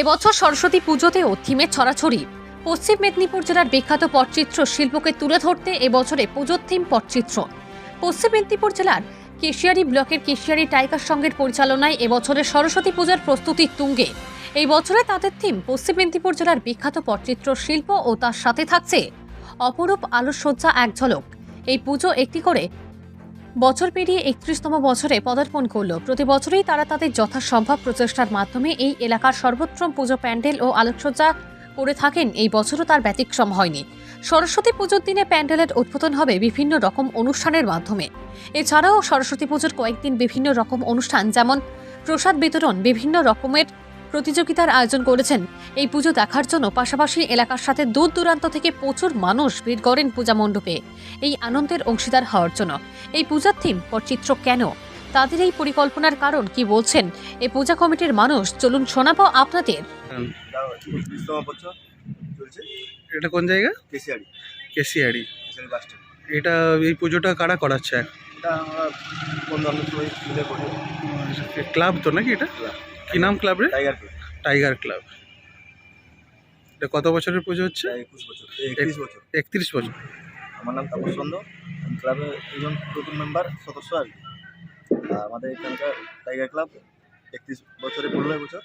এবছর সরস্বতী পুজোতেও থিমের ছড়াছড়ি। পশ্চিম মেদিনীপুর জেলার বিখ্যাত পটচিত্র শিল্পকে তুলে ধরতে এবছরে পুজোর থিম পটচিত্র। পশ্চিম মেদিনীপুর জেলার কেশিয়ারি ব্লকের কেশিয়ারি টাইগার সংঘের পরিচালনায় এবছরের সরস্বতী পূজার প্রস্তুতি তুঙ্গে। এই বছরে তাদের থিম পশ্চিম মেদিনীপুর জেলার বিখ্যাত পটচিত্র শিল্প ও তার সাথে থাকছে অপরূপ আলোকসজ্জা এক ঝলক। এই পুজো একটি করে বছর পেরিয়ে একত্রিশতম বছরে পদার্পণ করল। প্রতি বছরই তারা তাদের যথাসম্ভব প্রচেষ্টার মাধ্যমে এই এলাকার সর্বোত্তম পুজো প্যান্ডেল ও আলোকসজ্জা করে থাকেন। এই বছরও তার ব্যতিক্রম হয়নি। সরস্বতী পুজোর দিনে প্যান্ডেলের উদ্বোধন হবে বিভিন্ন রকম অনুষ্ঠানের মাধ্যমে। এছাড়াও সরস্বতী পুজোর কয়েকদিন বিভিন্ন রকম অনুষ্ঠান, যেমন প্রসাদ বিতরণ, বিভিন্ন রকমের প্রতিযোগিতার আয়োজন করেছেন। এই পুজো দেখার জন্য পাশাপাশি এলাকার সাথে দূর দূরান্ত থেকে প্রচুর মানুষ ভিড় করেন পূজা মণ্ডপে। এই আনন্দের অংশীদার হওয়ার জন্য। এই পূজার থিম পটচিত্র কেন? তাদের এই পরিকল্পনার কারণ কি বলছেন এই পূজা কমিটির মানুষ? চলুন শোনাবো আপনাদের। বিশতম বছর চলছে এটা কোন জায়গা বাস স্ট্যান্ড। এটা এই পুজোটা কারা করাচ্ছে? ক্লাব তো নাকি এটা? কি নাম ক্লাব রে টাইগার ক্লাব টাইগার ক্লাব এটা কত বছরের পুজো হচ্ছে? একুশ বছর একত্রিশ বছর। একত্রিশ বছর। আমার নাম তাপস আমি ক্লাবের একজন নতুন মেম্বার সদস্য আর কি। আর আমাদের এখানকার টাইগার ক্লাব একত্রিশ বছরে পনেরো বছর।